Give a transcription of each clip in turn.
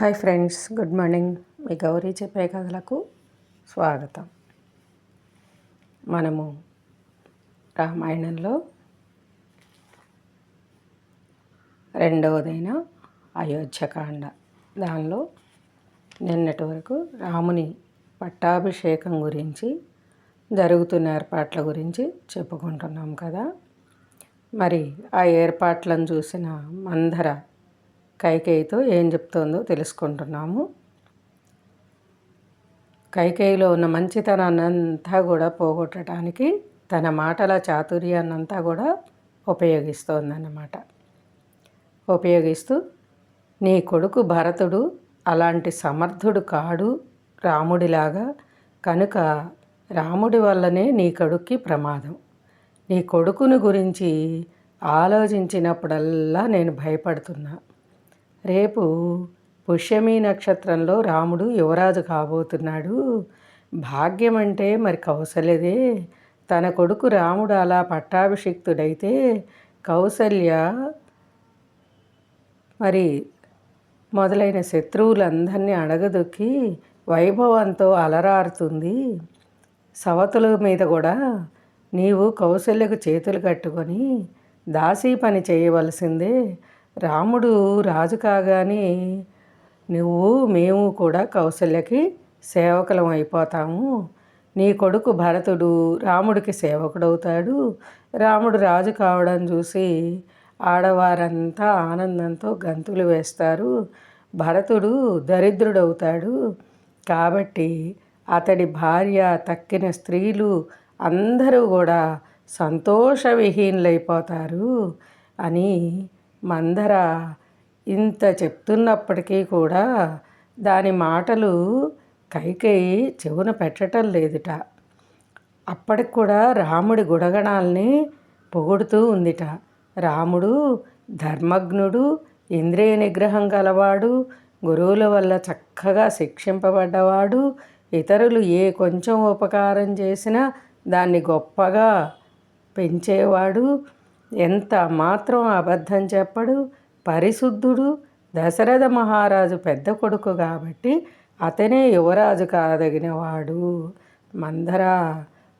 Hi friends good morning. మీ గౌరీ చెప్పే కథలకు స్వాగతం. మనము రామాయణంలో రెండవదైన అయోధ్యకాండ. దానిలో నిన్నటి వరకు రాముని పట్టాభిషేకం గురించి జరుగుతున్న ఏర్పాట్ల గురించి చెప్పుకుంటున్నాం కదా. మరి ఆ ఏర్పాట్లను చూసిన మందర కైకేయితో ఏం చెప్తోందో తెలుసుకుంటున్నాము. కైకేయిలో ఉన్న మంచితనాన్ని అంతా కూడా పోగొట్టడానికి తన మాటల చాతుర్యాన్నంతా కూడా ఉపయోగిస్తోందన్నమాట. ఉపయోగిస్తూ నీ కొడుకు భరతుడు అలాంటి సమర్థుడు కాడు రాముడిలాగా కనుక రాముడి వల్లనే నీ కొడుక్కి ప్రమాదం. నీ కొడుకుని గురించి ఆలోచించినప్పుడల్లా నేను భయపడుతున్నా. రేపు పుష్యమి నక్షత్రంలో రాముడు యువరాజు కాబోతున్నాడు. భాగ్యం అంటే మరి కౌసల్యదే. తన కొడుకు రాముడు అలా పట్టాభిషిక్తుడైతే కౌసల్య మరి మొదలైన శత్రువులందరినీ అడగదొక్కి వైభవంతో అలరారుతుంది. సవతుల మీద కూడా నీవు కౌశల్యకు చేతులు కట్టుకొని దాసీ పని చేయవలసిందే. రాముడు రాజు కాగానే నువ్వు మేము కూడా కౌశల్యకి సేవకులం అయిపోతాము. నీ కొడుకు భరతుడు రాముడికి సేవకుడవుతాడు. రాముడు రాజు కావడం చూసి ఆడవారంతా ఆనందంతో గంతులు వేస్తారు. భరతుడు దరిద్రుడవుతాడు. కాబట్టి అతడి భార్య తక్కిన స్త్రీలు అందరూ కూడా సంతోషవిహీనులైపోతారు అని మందర ఇంత చెప్తున్నప్పటికీ కూడా దాని మాటలు కైకేయి చెవున పెట్టడం లేదుట. అప్పటికి కూడా రాముడి గుణగణాల్ని పొగుడుతూ ఉందిట. రాముడు ధర్మజ్ఞుడు ఇంద్రియ నిగ్రహం గలవాడు గురువుల వల్ల చక్కగా శిక్షింపబడ్డవాడు ఇతరులు ఏ కొంచెం ఉపకారం చేసినా దాన్ని గొప్పగా పెంచేవాడు ఎంత మాత్రం అబద్ధం చెప్పడు. పరిశుద్ధుడు దశరథ మహారాజు పెద్ద కొడుకు కాబట్టి అతనే యువరాజు కాదగినవాడు. మందర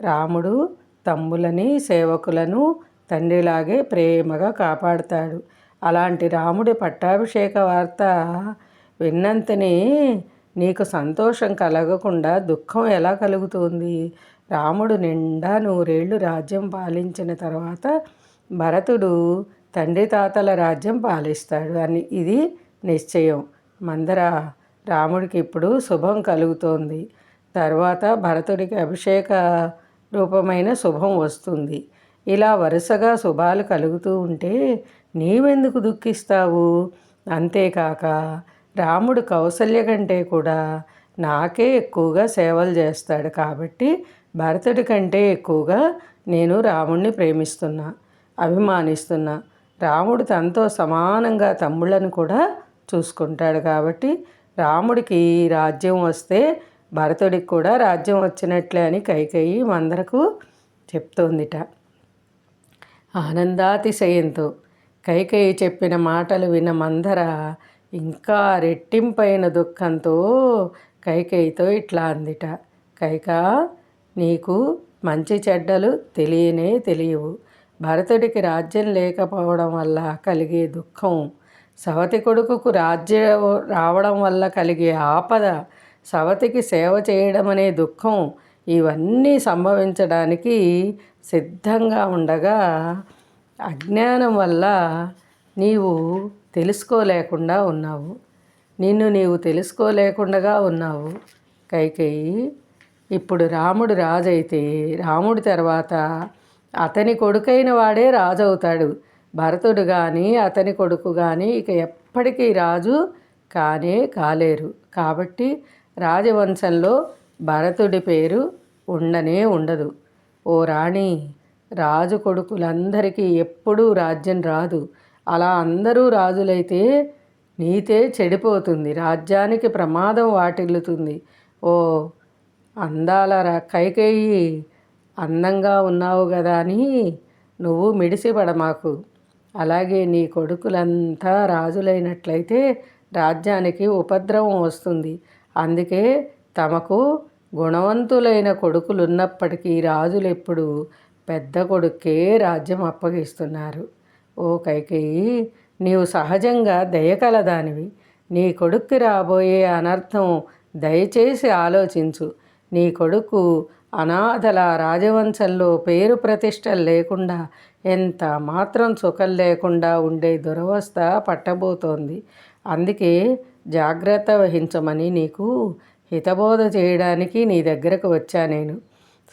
రాముడు తమ్ములని సేవకులను తండ్రిలాగే ప్రేమగా కాపాడుతాడు. అలాంటి రాముడి పట్టాభిషేక వార్త విన్నంతనే నీకు సంతోషం కలగకుండా దుఃఖం ఎలా కలుగుతుంది? రాముడు నిండా నూరేళ్ళు రాజ్యం పాలించిన తర్వాత భరతుడు తండ్రి తాతల రాజ్యం పాలిస్తాడు అని ఇది నిశ్చయం. మందర రాముడికి ఇప్పుడు శుభం కలుగుతోంది. తర్వాత భరతుడికి అభిషేక రూపమైన శుభం వస్తుంది. ఇలా వరుసగా శుభాలు కలుగుతూ ఉంటే నీవెందుకు దుఃఖిస్తావు? అంతేకాక రాముడు కౌసల్య కంటే కూడా నాకే ఎక్కువగా సేవలు చేస్తాడు కాబట్టి భరతుడి కంటే ఎక్కువగా నేను రాముణ్ణి ప్రేమిస్తున్నా. అభిమానిస్తున్న రాముడు తనతో సమానంగా తమ్ముళ్ళను కూడా చూసుకుంటాడు కాబట్టి రాముడికి రాజ్యం వస్తే భరతుడికి కూడా రాజ్యం వచ్చినట్లే అని కైకేయి మందరకు చెప్తోందిట. ఆనందాతిశయంతో కైకేయి చెప్పిన మాటలు విన్న మందర ఇంకా రెట్టింపైన దుఃఖంతో కైకేయితో ఇట్లా అందిట. కైకా నీకు మంచి చెడ్డలు తెలియనే తెలియవు. భరతుడికి రాజ్యం లేకపోవడం వల్ల కలిగే దుఃఖం సవతి కొడుకుకు రాజ్యం రావడం వల్ల కలిగే ఆపద సవతికి సేవ చేయడం అనే దుఃఖం ఇవన్నీ సంభవించడానికి సిద్ధంగా ఉండగా అజ్ఞానం వల్ల నీవు తెలుసుకోలేకుండా ఉన్నావు. నిన్ను నీవు తెలుసుకోలేకుండా ఉన్నావు. కైకేయి ఇప్పుడు రాముడు రాజైతే రాముడి తర్వాత అతని కొడుకైన వాడే రాజు అవుతాడు భరతుడు కానీ అతని కొడుకు కానీ ఇక ఎప్పటికీ రాజు కానే కాలేరు. కాబట్టి రాజవంశంలో భరతుడి పేరు ఉండనే ఉండదు. ఓ రాణి రాజు కొడుకులందరికీ ఎప్పుడూ రాజ్యం రాదు. అలా అందరూ రాజులైతే నీతే చెడిపోతుంది. రాజ్యానికి ప్రమాదం వాటిల్లుతుంది. ఓ అందాల కైకేయి అందంగా ఉన్నావు కదా అని నువ్వు మిడిసిపడ మాకు అలాగే నీ కొడుకులంతా రాజులైనట్లయితే రాజ్యానికి ఉపద్రవం వస్తుంది. అందుకే తమకు గుణవంతులైన కొడుకులున్నప్పటికీ రాజులు ఎప్పుడు పెద్ద కొడుకే రాజ్యం అప్పగిస్తున్నారు. ఓ కైకేయి నీవు సహజంగా దయకలదానివి నీ కొడుక్కి రాబోయే అనర్థం దయచేసి ఆలోచించు. నీ కొడుకు అనాథల రాజవంశంలో పేరు ప్రతిష్టలు లేకుండా ఎంత మాత్రం సుఖం లేకుండా ఉండే దురవస్థ పట్టబోతోంది. అందుకే జాగ్రత్త వహించమని నీకు హితబోధ చేయడానికి నీ దగ్గరకు వచ్చా నేను.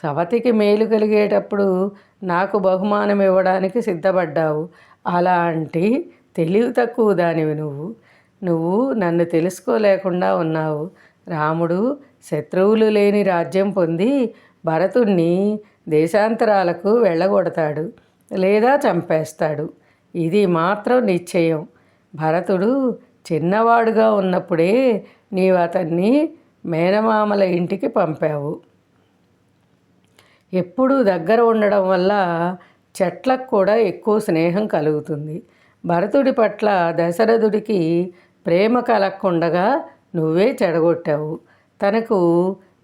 సవతికి మేలు కలిగేటప్పుడు నాకు బహుమానం ఇవ్వడానికి సిద్ధపడ్డావు. అలాంటి తెలివి తక్కువ దానివి నువ్వు. నువ్వు నన్ను తెలుసుకోలేకుండా ఉన్నావు. రాముడు శత్రువులు లేని రాజ్యం పొంది భరతుణ్ణి దేశాంతరాలకు వెళ్ళగొడతాడు లేదా చంపేస్తాడు. ఇది మాత్రం నిశ్చయం. భరతుడు చిన్నవాడుగా ఉన్నప్పుడే నీవు అతన్ని మేనమామల ఇంటికి పంపావు. ఎప్పుడూ దగ్గర ఉండడం వల్ల చెట్లకు కూడా ఎక్కువ స్నేహం కలుగుతుంది. భరతుడి పట్ల దశరథుడికి ప్రేమ కలగకుండగా నువ్వే చెడగొట్టావు. తనకు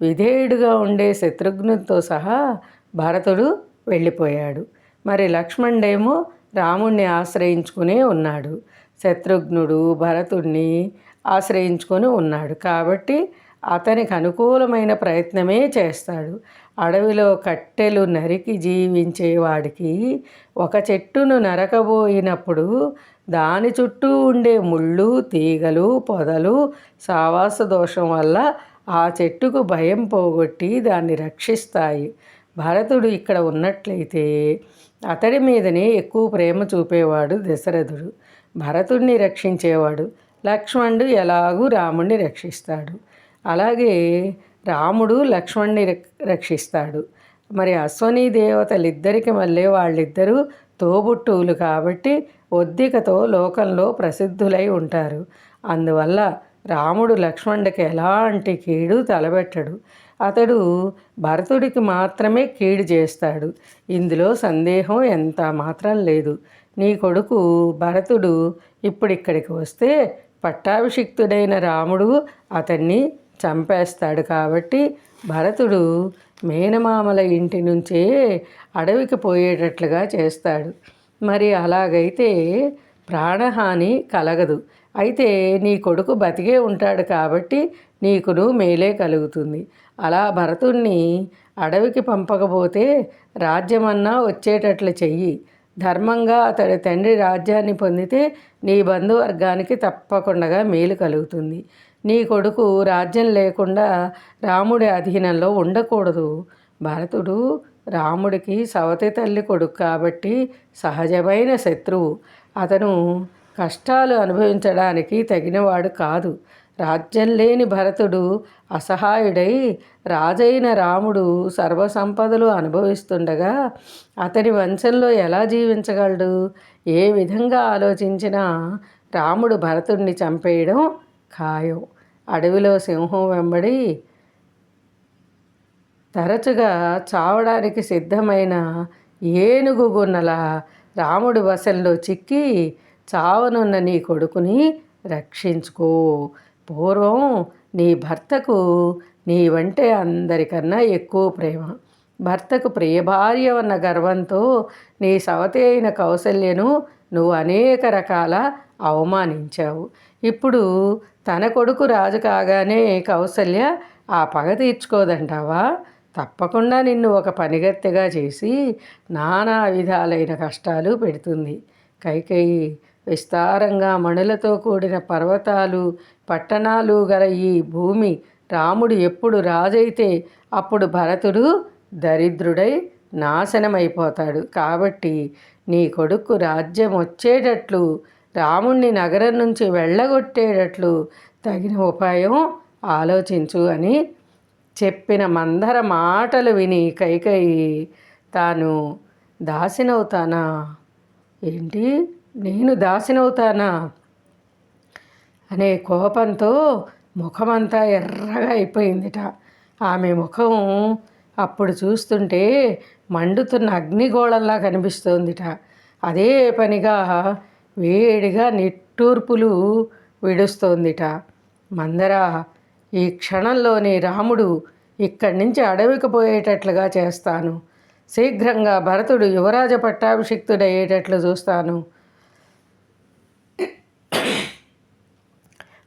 విధేయుడిగా ఉండే శత్రుఘ్నుతో సహా భరతుడు వెళ్ళిపోయాడు. మరి లక్ష్మణుడేమో రాముణ్ణి ఆశ్రయించుకునే ఉన్నాడు. శత్రుఘ్నుడు భరతుడిని ఆశ్రయించుకొని ఉన్నాడు. కాబట్టి అతనికి అనుకూలమైన ప్రయత్నమే చేస్తాడు. అడవిలో కట్టెలు నరికి జీవించేవాడికి ఒక చెట్టును నరకబోయినప్పుడు దాని చుట్టూ ఉండే ముళ్ళు తీగలు పొదలు సావాస దోషం వల్ల ఆ చెట్టుకు భయం పోగొట్టి దాన్ని రక్షిస్తాయి. భరతుడు ఇక్కడ ఉన్నట్లయితే అతడి మీదనే ఎక్కువ ప్రేమ చూపేవాడు దశరథుడు. భరతుడిని రక్షించేవాడు లక్ష్మణుడు ఎలాగూ రాముడిని రక్షిస్తాడు. అలాగే రాముడు లక్ష్మణ్ణి రక్షిస్తాడు. మరి అశ్వనీ దేవతలిద్దరికి మళ్ళీ వాళ్ళిద్దరూ తోబుట్టువులు కాబట్టి ఒద్దికతో లోకంలో ప్రసిద్ధులై ఉంటారు. అందువల్ల రాముడు లక్ష్మణుడికి ఎలాంటి కీడు తలబెట్టడు అతడు భరతుడికి మాత్రమే కీడు చేస్తాడు. ఇందులో సందేహం ఎంత మాత్రం లేదు. నీ కొడుకు భరతుడు ఇప్పుడు ఇక్కడికి వస్తే పట్టాభిషిక్తుడైన రాముడు అతన్ని చంపేస్తాడు కాబట్టి భరతుడు మేనమామల ఇంటి నుంచే అడవికి పోయేటట్లుగా చేస్తాడు. మరి అలాగైతే ప్రాణహాని కలగదు. అయితే నీ కొడుకు బతికే ఉంటాడు కాబట్టి నీకును మేలే కలుగుతుంది. అలా భరతుణ్ణి అడవికి పంపకపోతే రాజ్యమన్నా వచ్చేటట్లు చెయ్యి. ధర్మంగా అతడి తండ్రి రాజ్యాన్ని పొందితే నీ బంధువర్గానికి తప్పకుండా మేలు కలుగుతుంది. నీ కొడుకు రాజ్యం లేకుండా రాముడి అధీనంలో ఉండకూడదు. భరతుడు రాముడికి సవతి తల్లి కొడుకు కాబట్టి సహజమైన శత్రువు. అతను కష్టాలు అనుభవించడానికి తగినవాడు కాదు. రాజ్యం లేని భరతుడు అసహాయుడై రాజైన రాముడు సర్వసంపదలు అనుభవిస్తుండగా అతని వంశంలో ఎలా జీవించగలడు? ఏ విధంగా ఆలోచించినా రాముడు భరతుడిని చంపేయడం ఖాయం. అడవిలో సింహం వెంబడి తరచుగా చావడానికి సిద్ధమైన ఏనుగు గున్నల రాముడి వశంలో చిక్కి చావనున్న నీ కొడుకుని రక్షించుకో. పూర్వం నీ భర్తకు నీ వంటే అందరికన్నా ఎక్కువ ప్రేమ. భర్తకు ప్రియభార్య ఉన్న గర్వంతో నీ సవతి అయిన కౌశల్యను నువ్వు అనేక రకాల అవమానించావు. ఇప్పుడు తన కొడుకు రాజు కాగానే కౌసల్య ఆ పగ తీర్చుకోదంటావా? తప్పకుండా నిన్ను ఒక పనిగత్తెగా చేసి నానా విధాలైన కష్టాలు పెడుతుంది. కైకేయి విస్తారంగా మణులతో కూడిన పర్వతాలు పట్టణాలు గల ఈ భూమి రాముడు ఎప్పుడు రాజైతే అప్పుడు భరతుడు దరిద్రుడై నాశనమైపోతాడు. కాబట్టి నీ కొడుకు రాజ్యం వచ్చేటట్లు రాముణ్ణి నగరం నుంచి వెళ్ళగొట్టేటట్లు తగిన ఉపాయం ఆలోచించు అని చెప్పిన మందర మాటలు విని కైకయి తాను దాసినవుతానా? ఏంటి? నేను దాసినవుతానా? అనే కోపంతో ముఖమంతా ఎర్రగా అయిపోయిందిట. ఆమె ముఖం అప్పుడు చూస్తుంటే మండుతున్న అగ్నిగోళంలా కనిపిస్తోందిట. అదే పనిగా వేడిగా నిట్టూర్పులు విడుస్తోందిట. మందర ఈ క్షణంలోని రాముడు ఇక్కడి నుంచి అడవికి పోయేటట్లుగా చేస్తాను. శీఘ్రంగా భరతుడు యువరాజ పట్టాభిషిక్తుడయ్యేటట్లు చూస్తాను.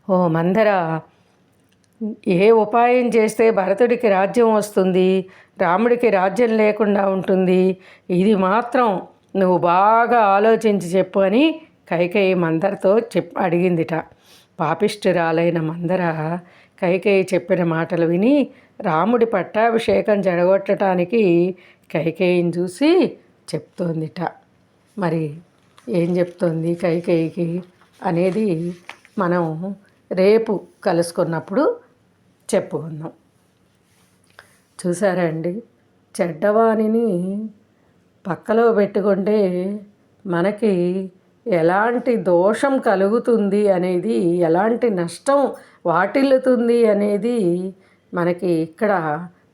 ఓ మందర ఏ ఉపాయం చేస్తే భరతుడికి రాజ్యం వస్తుంది రాముడికి రాజ్యం లేకుండా ఉంటుంది? ఇది మాత్రం నువ్వు బాగా ఆలోచించి చెప్పు అని కైకేయి మందరతో చెప్ అడిగిందిట. పాపిష్ఠురాలైన మందర కైకేయి చెప్పిన మాటలు విని రాముడి పట్టాభిషేకం జడగొట్టడానికి కైకేయిని చూసి చెప్తోందిట. మరి ఏం చెప్తోంది కైకేయికి? అనేది మనం రేపు కలుసుకున్నప్పుడు చెప్పుకుందాం చూసారా అండి? చెడ్డవాణిని పక్కలో పెట్టుకుంటే మనకి ఎలాంటి దోషం కలుగుతుంది అనేది ఎలాంటి నష్టం వాటిల్లుతుంది అనేది మనకి ఇక్కడ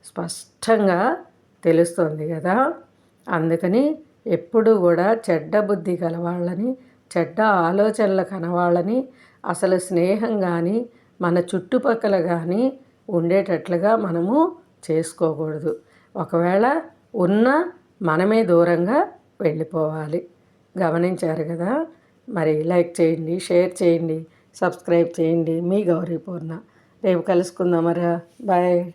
స్పష్టంగా తెలుస్తుంది కదా. అందుకని ఎప్పుడు కూడా చెడ్డ బుద్ధి గలవాళ్ళని చెడ్డ ఆలోచనల కనవాళ్ళని అసలు స్నేహం కానీ మన చుట్టుపక్కల కానీ ఉండేటట్లుగా మనము చేసుకోకూడదు. ఒకవేళ ఉన్న మనమే దూరంగా వెళ్ళిపోవాలి. గమనించారు కదా? మరి లైక్ చేయండి షేర్ చేయండి సబ్స్క్రైబ్ చేయండి. మీ గౌరీ పూర్ణ. రేపు కలుసుకుందామరా బాయ్.